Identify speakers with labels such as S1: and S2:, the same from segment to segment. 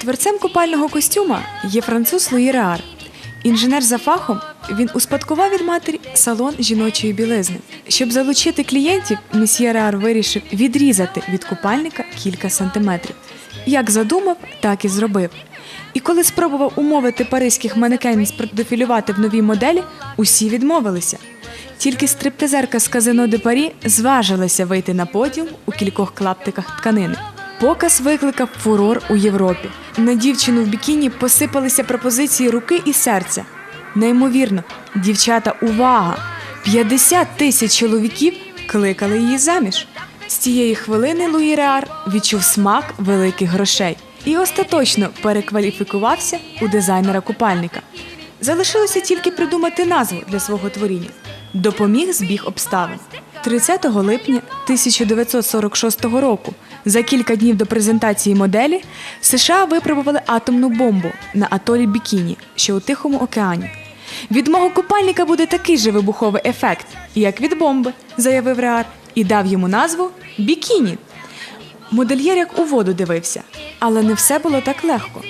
S1: Творцем купального костюма є француз Луї Реар. Інженер за фахом він успадкував від матері салон жіночої білизни. Щоб залучити клієнтів, месьє Реар вирішив відрізати від купальника кілька сантиметрів. Як задумав, так і зробив. І коли спробував умовити паризьких манекенів продефілювати в новій моделі, усі відмовилися. Тільки стриптизерка з казино де Парі зважилася вийти на подіум у кількох клаптиках тканини. Показ викликав фурор у Європі. На дівчину в бікіні посипалися пропозиції руки і серця. Неймовірно, дівчата, увага! 50 тисяч чоловіків кликали її заміж. З цієї хвилини Луї Реар відчув смак великих грошей і остаточно перекваліфікувався у дизайнера купальника. Залишилося тільки придумати назву для свого творіння. Допоміг збіг обставин. 30 липня 1946 року, за кілька днів до презентації моделі, США випробували атомну бомбу на атолі Бікіні, що у Тихому океані. Від мого купальника буде такий же вибуховий ефект, як від бомби, заявив Реар, і дав йому назву Бікіні. Модельєр як у воду дивився, але не все було так легко.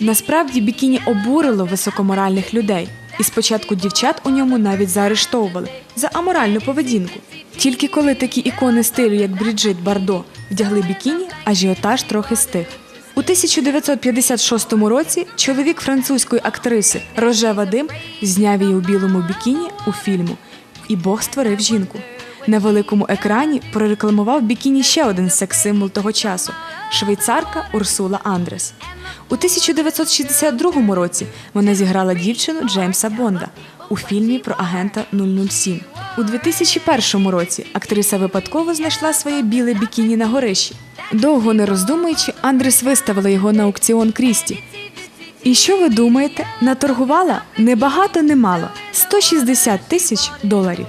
S1: Насправді бікіні обурило високоморальних людей, і спочатку дівчат у ньому навіть заарештовували за аморальну поведінку. Тільки коли такі ікони стилю, як Бріджит Бардо, вдягли бікіні, ажіотаж трохи стих. У 1956 році чоловік французької актриси Роже Вадим зняв її у білому бікіні у фільму, і Бог створив жінку. На великому екрані прорекламував бікіні ще один секс-символ того часу швейцарка Урсула Андрес. У 1962 році вона зіграла дівчину Джеймса Бонда у фільмі про агента 007. У 2001 році актриса випадково знайшла своє біле бікіні на горищі. Довго не роздумуючи, Андрес виставила його на аукціон Крісті. І що ви думаєте? Наторгувала не багато, не мало 160 тисяч доларів.